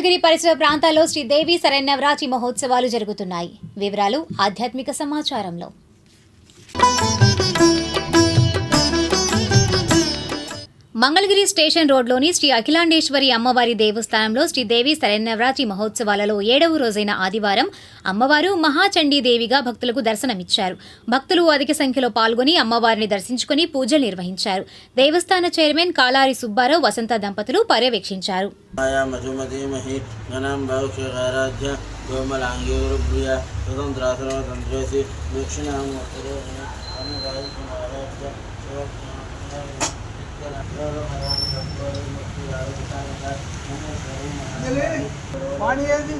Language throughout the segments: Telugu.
మంగళగిరి పరిసర ప్రాంతాల్లో శ్రీదేవి శరణ్యవరాచి మహోత్సవాలు జరుగుతున్నాయి. వివరాలు ఆధ్యాత్మిక సమాచారంలో. మంగళగిరి స్టేషన్ రోడ్లోని శ్రీ అఖిలాండేశ్వరి అమ్మవారి దేవస్థానంలో శ్రీదేవి శరన్నవరాత్రి మహోత్సవాలలో ఏడవ రోజైన ఆదివారం అమ్మవారు మహాచండీ దేవిగా భక్తులకు దర్శనమిచ్చారు. భక్తులు అధిక సంఖ్యలో పాల్గొని అమ్మవారిని దర్శించుకుని పూజలు నిర్వహించారు. దేవస్థాన చైర్మన్ కాలారి సుబ్బారావు వసంత దంపతులు పర్యవేక్షించారు. पानी है जी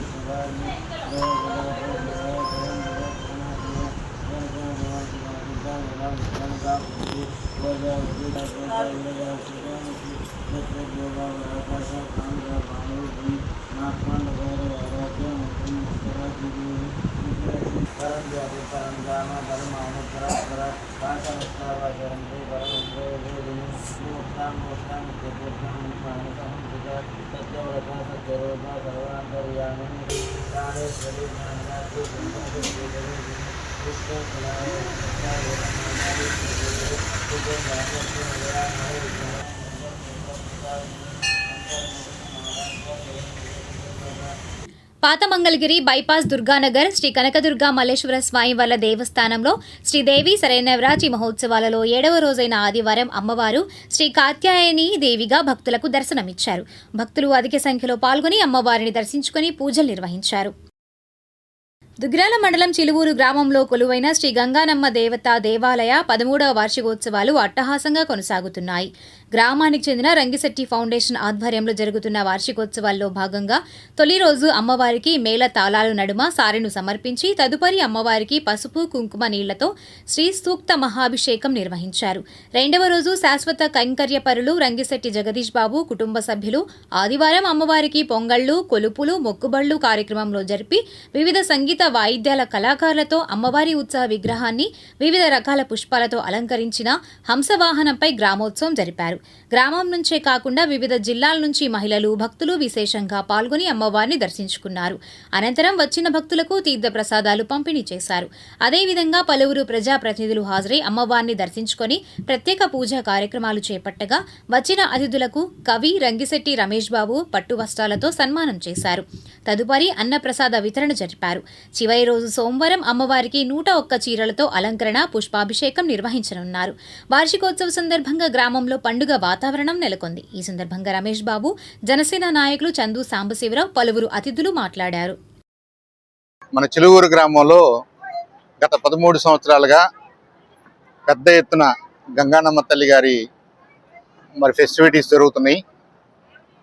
నాట్మాన్ వగైరా వగైరా ఉంటుంది परम ज्योति परम धाम परम अनुपरापरा काशमस्तावाचरं ते परमन्द्रो वेदिनीमुक्तां मुक्तां मुक्तिपूर्णामुक्तामुखं पिता सत्यव्रता सत्यरूपा सर्वान्तर्यामिन् कालेश्वरी ज्ञानदात्री कुन्दकलाय పాత మంగళగిరి బైపాస్ దుర్గానగర్ శ్రీ కనకదుర్గా మల్లేశ్వర స్వామి వల్ల దేవస్థానంలో శ్రీదేవి శరణవరాచి మహోత్సవాలలో ఏడవ రోజైన ఆదివారం అమ్మవారు శ్రీ కాత్యాయని దేవిగా భక్తులకు దర్శనమిచ్చారు. భక్తులు అధిక సంఖ్యలో పాల్గొని అమ్మవారిని దర్శించుకుని పూజలు నిర్వహించారు. దుగ్రాల మండలం చిలువూరు గ్రామంలో కొలువైన శ్రీ గంగానమ్మ దేవత దేవాలయ పదమూడవ వార్షికోత్సవాలు అట్టహాసంగా కొనసాగుతున్నాయి. గ్రామానికి చెందిన రంగిశెట్టి ఫౌండేషన్ ఆధ్వర్యంలో జరుగుతున్న వార్షికోత్సవాల్లో భాగంగా తొలి రోజు అమ్మవారికి మేళ తాళాలు నడుమ సారెను సమర్పించి తదుపరి అమ్మవారికి పసుపు కుంకుమ నీళ్ళతో శ్రీ సూక్త మహాభిషేకం నిర్వహించారు. రెండవ రోజు శాశ్వత కైంకర్యపరులు రంగిశెట్టి జగదీష్ బాబు కుటుంబ సభ్యులు ఆదివారం అమ్మవారికి పొంగళ్ళు కొలుపులు మొక్కుబళ్ళు కార్యక్రమంలో జరిపి వివిధ సంగీత వాయిద్యాల కళాకారులతో అమ్మవారి ఉత్సవ విగ్రహాన్ని వివిధ రకాల పుష్పాలతో అలంకరించిన హంసవాహనంపై గ్రామోత్సవం జరిపారు. గ్రామం నుంచే కాకుండా వివిధ జిల్లాల నుంచి మహిళలు భక్తులు విశేషంగా పాల్గొని అమ్మవారిని దర్శించుకున్నారు. అనంతరం వచ్చిన భక్తులకు తీర్థ ప్రసాదాలు పంపిణీ చేశారు. అదేవిధంగా పలువురు ప్రజాప్రతినిధులు హాజరై అమ్మవారిని దర్శించుకొని ప్రత్యేక పూజా కార్యక్రమాలు చేపట్టగా వచ్చిన అతిథులకు కవి రంగిశెట్టి రమేష్ బాబు పట్టు వస్త్రాలతో సన్మానం చేశారు. తదుపరి అన్నప్రసాద వితరణ జరిపారు. చివరి రోజు సోమవారం అమ్మవారికి నూట ఒక్క చీరలతో అలంకరణ పుష్పాభిషేకం నిర్వహించనున్నారు. వార్షికోత్సవ సందర్భంగా గ్రామంలో పండుగ వాతావరణం నెలకొంది. ఈ సందర్భంగా రమేష్ బాబు జనసేన నాయకులు చందు సాంబశివరావు పలువురు అతిథులు మాట్లాడారు. మన చిలువూరు గ్రామంలో గత పదమూడు సంవత్సరాలుగా పెద్ద ఎత్తున గంగానమ్మ తల్లి గారి మరి ఫెస్టివిటీస్ జరుగుతున్నాయి.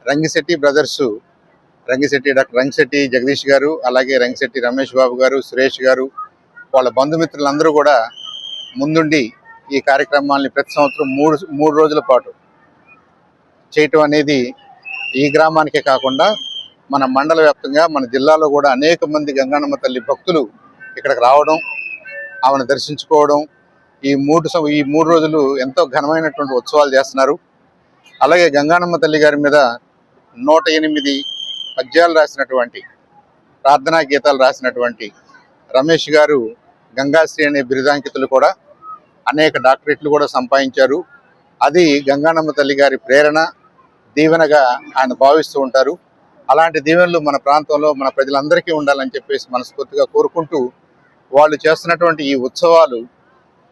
రంగిశెట్టి బ్రదర్స్ రంగిశెట్టి డాక్టర్ రంగిశెట్టి జగదీష్ గారు అలాగే రంగిశెట్టి రమేష్ బాబు గారు సురేష్ గారు వాళ్ళ బంధుమిత్రులందరూ కూడా ముందుండి ఈ కార్యక్రమాల్ని ప్రతి సంవత్సరం మూడు మూడు రోజుల పాటు చేయటం అనేది ఈ గ్రామానికే కాకుండా మన మండల వ్యాప్తంగా మన జిల్లాలో కూడా అనేక మంది గంగానమ్మ తల్లి భక్తులు ఇక్కడికి రావడం ఆమెను దర్శించుకోవడం ఈ మూడు సం- ఈ మూడు రోజులు ఎంతో ఘనమైనటువంటి ఉత్సవాలు చేస్తున్నారు. అలాగే గంగానమ్మ తల్లి గారి మీద నూట ఎనిమిది పద్యాలు రాసినటువంటి ప్రార్థనా గీతాలు రాసినటువంటి రమేష్ గారు గంగాశ్రీ అనే బిరుదాంకితులు కూడా అనేక డాక్టరేట్లు కూడా సంపాదించారు. అది గంగానమ్మ తల్లి గారి ప్రేరణ దీవెనగా ఆయన భావిస్తూ ఉంటారు. అలాంటి దీవెనలు మన ప్రాంతంలో మన ప్రజలందరికీ ఉండాలని చెప్పేసి మనస్ఫూర్తిగా కోరుకుంటూ వాళ్ళు చేస్తున్నటువంటి ఈ ఉత్సవాలు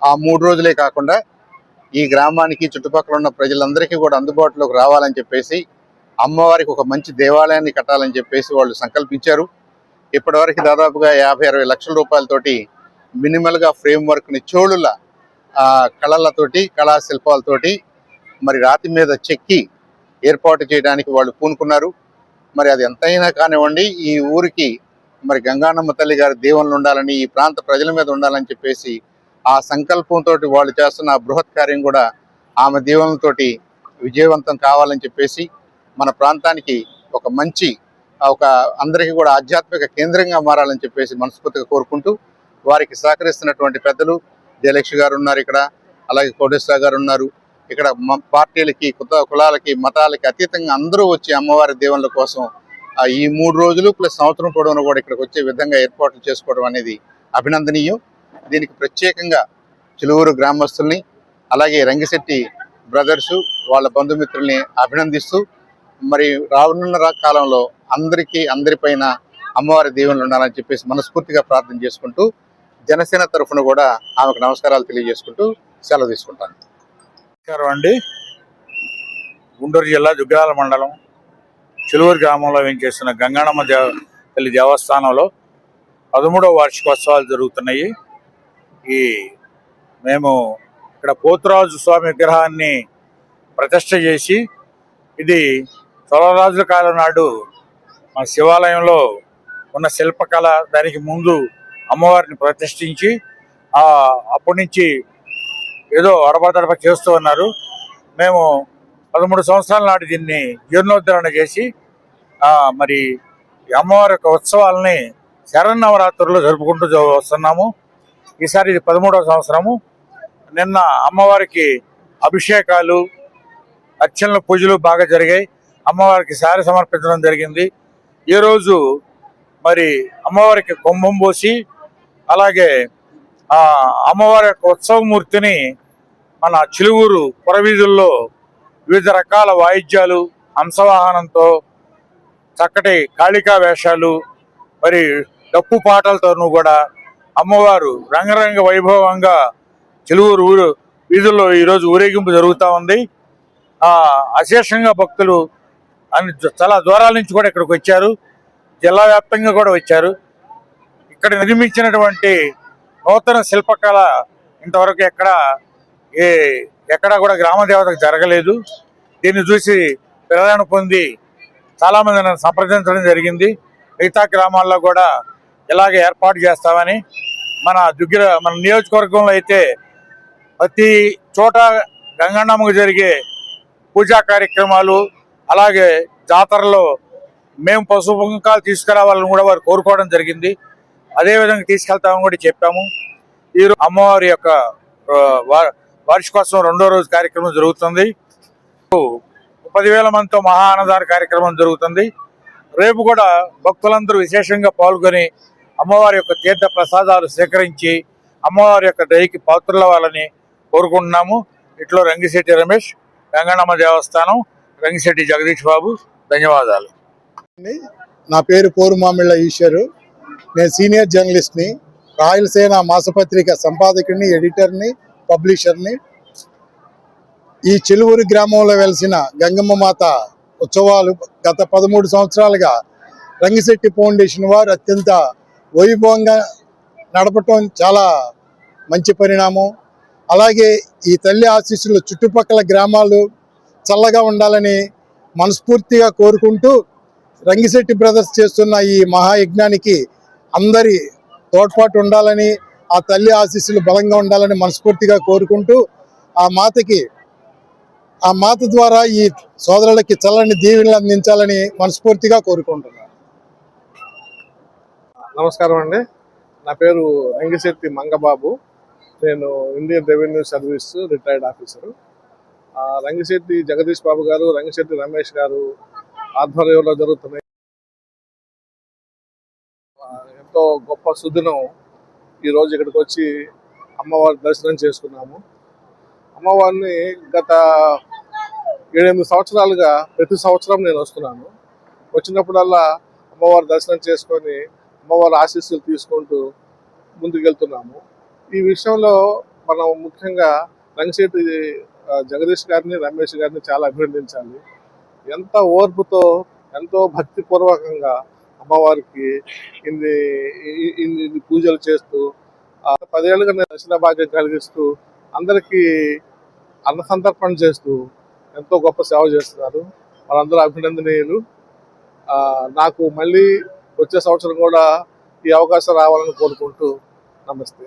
ఆ మూడు రోజులే కాకుండా ఈ గ్రామానికి చుట్టుపక్కల ఉన్న ప్రజలందరికీ కూడా అందుబాటులోకి రావాలని చెప్పేసి అమ్మవారికి ఒక మంచి దేవాలయాన్ని కట్టాలని చెప్పేసి వాళ్ళు సంకల్పించారు. ఇప్పటివరకు దాదాపుగా యాభై అరవై లక్షల రూపాయలతోటి మినిమల్గా ఫ్రేమ్ వర్క్ని చోళుల కళలతోటి కళాశిల్పాలతోటి మరి రాతి మీద చెక్కి ఏర్పాటు చేయడానికి వాళ్ళు పూనుకున్నారు. మరి అది ఎంతైనా కానివ్వండి ఈ ఊరికి మరి గంగానమ్మ తల్లి గారి దీవెనలు ఉండాలని ఈ ప్రాంత ప్రజల మీద ఉండాలని చెప్పేసి ఆ సంకల్పంతో వాళ్ళు చేస్తున్న బృహత్ కార్యం కూడా ఆమె దీవెనలతోటి విజయవంతం కావాలని చెప్పేసి మన ప్రాంతానికి ఒక మంచి ఒక అందరికీ కూడా ఆధ్యాత్మిక కేంద్రంగా మారాలని చెప్పేసి మనస్ఫూర్తిగా కోరుకుంటూ వారికి సహకరిస్తున్నటువంటి పెద్దలు జయలక్ష్మి గారు ఉన్నారు ఇక్కడ. అలాగే కోటేశ్వర గారు ఉన్నారు. ఇక్కడ మ- పార్టీలకి కొత్త కులాలకి మతాలకి అతీతంగా అందరూ వచ్చి అమ్మవారి దేవుళ్ళ కోసం ఈ మూడు రోజులు ప్లస్ సంవత్సరం పొడవును కూడా ఇక్కడికి వచ్చే విధంగా ఏర్పాట్లు చేసుకోవడం అనేది అభినందనీయం. దీనికి ప్రత్యేకంగా చిలువూరు గ్రామస్తుల్ని అలాగే రంగిశెట్టి బ్రదర్సు వాళ్ళ బంధుమిత్రుల్ని అభినందిస్తూ మరి రానున్న కాలంలో అందరికీ అందరిపైన అమ్మవారి దేవుళ్ళు ఉండాలని చెప్పేసి మనస్ఫూర్తిగా ప్రార్థన చేసుకుంటూ జనసేన తరఫున కూడా ఆమెకు నమస్కారాలు తెలియజేసుకుంటూ సెలవు తీసుకుంటాను. నమస్కారం అండి. గుంటూరు జిల్లా దుగ్గాల మండలం చిలువూరు గ్రామంలో వేయించేస్తున్న గంగాణమ్మ దేవ తల్లి దేవస్థానంలో పదమూడవ వార్షికోత్సవాలు జరుగుతున్నాయి. ఈ మేము ఇక్కడ పోతురాజు స్వామి విగ్రహాన్ని ప్రతిష్ట చేసి ఇది చోళరాజుల కాలం నాడు మా శివాలయంలో ఉన్న శిల్పకళ దానికి ముందు అమ్మవారిని ప్రతిష్ఠించి అప్పటి నుంచి ఏదో అడపదడప చేస్తూ ఉన్నారు. మేము పదమూడు సంవత్సరాల నాటి దీన్ని జీర్ణోద్ధరణ చేసి మరి ఈ అమ్మవారి యొక్క ఉత్సవాలని శరన్నవరాత్రుల్లో జరుపుకుంటూ వస్తున్నాము. ఈసారి ఇది పదమూడవ సంవత్సరము. నిన్న అమ్మవారికి అభిషేకాలు అర్చనలు పూజలు బాగా జరిగాయి. అమ్మవారికి సారి సమర్పించడం జరిగింది. ఈరోజు మరి అమ్మవారికి కుంభం పోసి అలాగే ఆ అమ్మవారి యొక్క ఉత్సవమూర్తిని మన చిలువూరు పురవీధుల్లో వివిధ రకాల వాయిద్యాలు హంసవాహనంతో చక్కటి కాళికా వేషాలు మరి డప్పు పాటలతోనూ కూడా అమ్మవారు రంగరంగ వైభవంగా చిలువూరు ఊరు వీధుల్లో ఈరోజు ఊరేగింపు జరుగుతూ ఉంది. ఆ అశేషంగా భక్తులు అన్ని చాలా దూరాల నుంచి కూడా ఇక్కడికి వచ్చారు. జిల్లా వ్యాప్తంగా కూడా వచ్చారు. ఇక్కడ నిర్మించినటువంటి నూతన శిల్పకళ ఇంతవరకు ఎక్కడ ఏ ఎక్కడా కూడా గ్రామ దేవతకు జరగలేదు. దీన్ని చూసి ప్రేరణ పొంది చాలామంది నన్ను సంప్రదించడం జరిగింది. మిగతా గ్రామాల్లో కూడా ఇలాగే ఏర్పాటు చేస్తామని మన దగ్గర మన నియోజకవర్గంలో అయితే ప్రతి చోట గంగన్నమ్మకు జరిగే పూజా కార్యక్రమాలు అలాగే జాతరలో మేము పశువు కుంకాలు తీసుకురావాలని కూడా వారు కోరుకోవడం జరిగింది. అదే విధంగా తీసుకెళ్తామని కూడా చెప్పాము. ఈరోజు అమ్మవారి యొక్క వార్షికోత్సవం రెండో రోజు కార్యక్రమం జరుగుతుంది. పదివేల మందితో మహా అన్నదాన కార్యక్రమం జరుగుతుంది. రేపు కూడా భక్తులందరూ విశేషంగా పాల్గొని అమ్మవారి యొక్క తీర్థ ప్రసాదాలు సేకరించి అమ్మవారి యొక్క దయకి పాత్రలవ్వాలని కోరుకుంటున్నాము. ఇట్లో రంగిశెట్టి రమేష్ గంగన్నమ్మ దేవస్థానం రంగిశెట్టి జగదీష్ బాబు ధన్యవాదాలు. నా పేరు పోరుమామిళ్ళ ఈశ్వరు. నేను సీనియర్ జర్నలిస్ట్ని రాయలసేన మాసపత్రిక సంపాదకుడిని ఎడిటర్ని పబ్లిషర్ని ఈ చెలువురు గ్రామంలో వెలిసిన గంగమ్మ మాత ఉత్సవాలు గత పదమూడు సంవత్సరాలుగా రంగిశెట్టి ఫౌండేషన్ వారు అత్యంత వైభవంగా నడపటం చాలా మంచి పరిణామం. అలాగే ఈ తల్లి ఆశీస్సులు చుట్టుపక్కల గ్రామాలు చల్లగా ఉండాలని మనస్ఫూర్తిగా కోరుకుంటూ రంగిశెట్టి బ్రదర్స్ చేస్తున్న ఈ మహాయజ్ఞానికి అందరి తోడ్పాటు ఉండాలని ఆ తల్లి ఆశీస్సులు బలంగా ఉండాలని మనస్ఫూర్తిగా కోరుకుంటూ ఆ మాతకి ఆ మాత ద్వారా ఈ సోదరులకి చల్లని దీవెనలు అందించాలని మనస్ఫూర్తిగా కోరుకుంటున్నాను. నమస్కారం అండి. నా పేరు రంగశెట్టి మంగబాబు. నేను Indian revenue service retired officer. Rangasetti Jagadish Babu గారు రంగశెట్టి రమేష్ గారు ఆధ్వర్యంలో జరుగుతున్నాయి ఎంతో గొప్ప సుదినం ఈరోజు ఇక్కడికి వచ్చి అమ్మవారి దర్శనం చేసుకున్నాము. అమ్మవారిని గత ఏడెనిమిది సంవత్సరాలుగా ప్రతి సంవత్సరం నేను వస్తున్నాను. వచ్చినప్పుడల్లా అమ్మవారి దర్శనం చేసుకొని అమ్మవారి ఆశీస్సులు తీసుకుంటూ ముందుకెళ్తున్నాము. ఈ విషయంలో మనం ముఖ్యంగా రంగశెట్టి జగదీష్ గారిని రమేష్ గారిని చాలా అభినందించాలి. ఎంత ఓర్పుతో ఎంతో భక్తిపూర్వకంగా అమ్మవారికి ఇన్ని ఇన్ని పూజలు చేస్తూ పదేళ్ళుగా దర్శన భాగ్యం కలిగిస్తూ అందరికీ అన్న సంతర్పణ చేస్తూ ఎంతో గొప్ప సేవ చేస్తున్నారు. వాళ్ళందరూ అభినందనీయులు. నాకు మళ్ళీ వచ్చే సంవత్సరం కూడా ఈ అవకాశం రావాలని కోరుకుంటూ నమస్తే.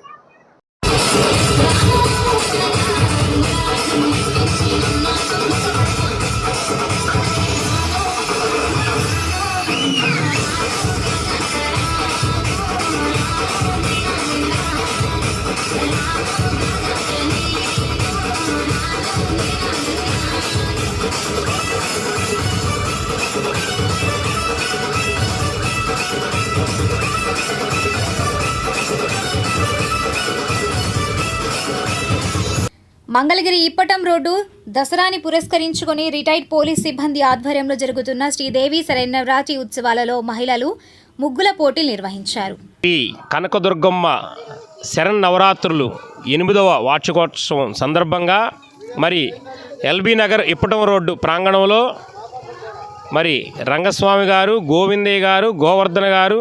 మంగళగిరి ఇప్పటం రోడ్డు దసరాని పురస్కరించుకొని రిటైర్డ్ పోలీస్ సిబ్బంది ఆధ్వర్యంలో జరుగుతున్న శ్రీదేవి శరణవరాత్రి ఉత్సవాలలో మహిళలు ముగ్గుల పోటీలు నిర్వహించారు. ఈ కనకదుర్గమ్మ శరణ్ నవరాత్రులు ఎనిమిదవ వార్షికోత్సవం సందర్భంగా మరి ఎల్బీ నగర్ ఇప్పటం రోడ్డు ప్రాంగణంలో మరి రంగస్వామి గారు గోవిందయ్య గారు గోవర్ధన గారు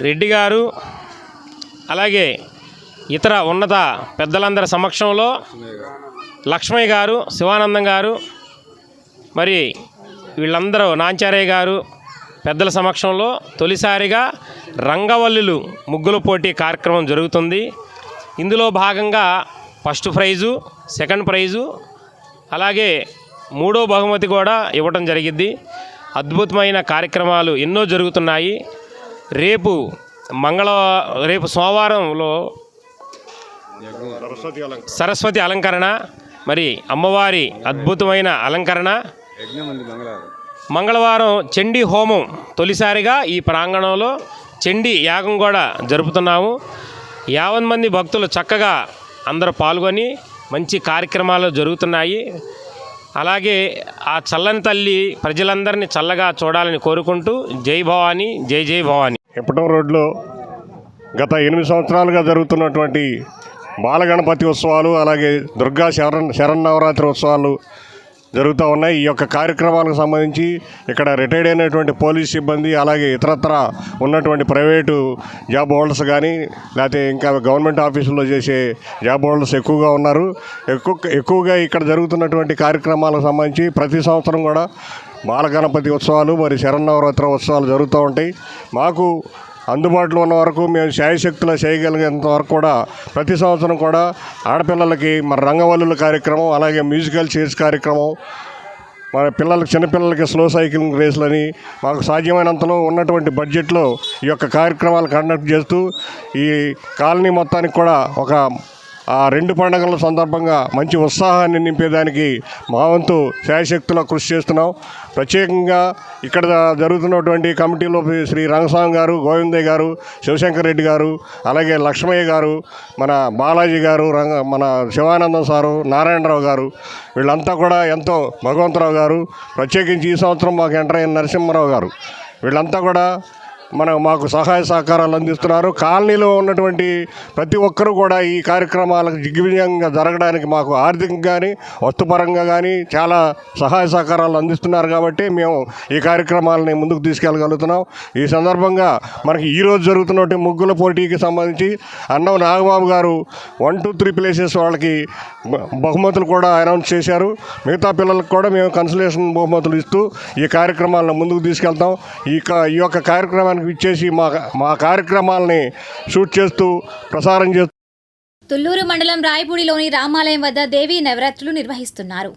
రెడ్డి గారు అలాగే ఇతర ఉన్నత పెద్దలందరి సమక్షంలో లక్ష్మయ్య గారు శివానందం గారు మరి వీళ్ళందరూ నాంచారయ్య గారు పెద్దల సమక్షంలో తొలిసారిగా రంగవల్లులు ముగ్గుల పోటీ కార్యక్రమం జరుగుతుంది. ఇందులో భాగంగా ఫస్ట్ ప్రైజు సెకండ్ ప్రైజు అలాగే మూడో బహుమతి కూడా ఇవ్వటం జరిగింది. అద్భుతమైన కార్యక్రమాలు ఎన్నో జరుగుతున్నాయి. రేపు మంగళ రేపు సోమవారంలో సరస్వతి అలంకరణ మరి అమ్మవారి అద్భుతమైన అలంకరణ. మంగళవారం. చండీ హోమం తొలిసారిగా ఈ ప్రాంగణంలో చండీ యాగం కూడా జరుపుతున్నాము. యావన్ మంది భక్తులు చక్కగా అందరూ పాల్గొని మంచి కార్యక్రమాలు జరుగుతున్నాయి. అలాగే ఆ చల్లని తల్లి ప్రజలందరినీ చల్లగా చూడాలని కోరుకుంటూ జై భవానీ జై జై భవానీ. ఇప్పటం రోడ్లో గత ఎనిమిది సంవత్సరాలుగా జరుగుతున్నటువంటి బాలగణపతి ఉత్సవాలు అలాగే దుర్గా శరణ్ శరన్నవరాత్రి ఉత్సవాలు జరుగుతూ ఉన్నాయి. ఈ యొక్క కార్యక్రమాలకు సంబంధించి ఇక్కడ రిటైర్డ్ అయినటువంటి పోలీస్ సిబ్బంది అలాగే ఇతరత్ర ఉన్నటువంటి ప్రైవేటు జాబ్ హోల్డర్స్ కానీ లేకపోతే ఇంకా గవర్నమెంట్ ఆఫీసుల్లో చేసే జాబ్ హోల్డర్స్ ఎక్కువగా ఉన్నారు. ఎక్కువ ఎక్కువగా ఇక్కడ జరుగుతున్నటువంటి కార్యక్రమాలకు సంబంధించి ప్రతి సంవత్సరం కూడా బాలగణపతి ఉత్సవాలు మరి శరన్నవరాత్రి ఉత్సవాలు జరుగుతూ ఉంటాయి. మాకు అందుబాటులో ఉన్న వరకు మేము శాయశక్తుల చేయగలిగేంత వరకు కూడా ప్రతి సంవత్సరం కూడా ఆడపిల్లలకి మరి రంగవల్లుల కార్యక్రమం అలాగే మ్యూజికల్ చైర్స్ కార్యక్రమం మన పిల్లలకి చిన్నపిల్లలకి స్లో సైక్లింగ్ రేసులని మాకు సాధ్యమైనంతలో ఉన్నటువంటి బడ్జెట్లో ఈ యొక్క కార్యక్రమాలు కండక్ట్ చేస్తూ ఈ కాలనీ మొత్తానికి కూడా ఒక ఆ రెండు పండుగల సందర్భంగా మంచి ఉత్సాహాన్ని నింపేదానికి మా వంతు శాయశక్తుల కృషి చేస్తున్నాం. ప్రత్యేకంగా ఇక్కడ జరుగుతున్నటువంటి కమిటీలో శ్రీ రంగస్వామి గారు గోవిందయ్య గారు శివశంకర్ రెడ్డి గారు అలాగే లక్ష్మయ్య గారు మన బాలాజీ గారు రంగ మన శివానందం సారు నారాయణరావు గారు వీళ్ళంతా కూడా ఎంతో భగవంతరావు గారు. ప్రత్యేకించి ఈ సంవత్సరం మాకు ఎంటర్ అయిన నరసింహారావు గారు. వీళ్ళంతా కూడా మన మాకు సహాయ సహకారాలు అందిస్తున్నారు. కాలనీలో ఉన్నటువంటి ప్రతి ఒక్కరూ కూడా ఈ కార్యక్రమాలకు దిగ్విజయంగా జరగడానికి మాకు ఆర్థికంగా కానీ వస్తుపరంగా కానీ చాలా సహాయ సహకారాలు అందిస్తున్నారు కాబట్టి మేము ఈ కార్యక్రమాలని ముందుకు తీసుకెళ్ళగలుగుతున్నాం. ఈ సందర్భంగా మనకి ఈరోజు జరుగుతున్నటువంటి ముగ్గుల పోటీకి సంబంధించి అన్నం నాగబాబు గారు వన్ టూ త్రీ ప్లేసెస్ వాళ్ళకి బహుమతులు కూడా అనౌన్స్ చేశారు. మిగతా పిల్లలకు కూడా మేము కన్సలేషన్ బహుమతులు ఇస్తూ ఈ కార్యక్రమాలను ముందుకు తీసుకెళ్తాం. ఈ యొక్క కార్యక్రమాన్ని యొక్క ఇచ్చేసి మా మా కార్యక్రమాలని షూట్ చేస్తూ ప్రసారం చేస్తూ తుల్లూరు మండలం రాయపూడిలోని రామాలయం వద్ద దేవీ నవరాత్రులు నిర్వహిస్తున్నారు.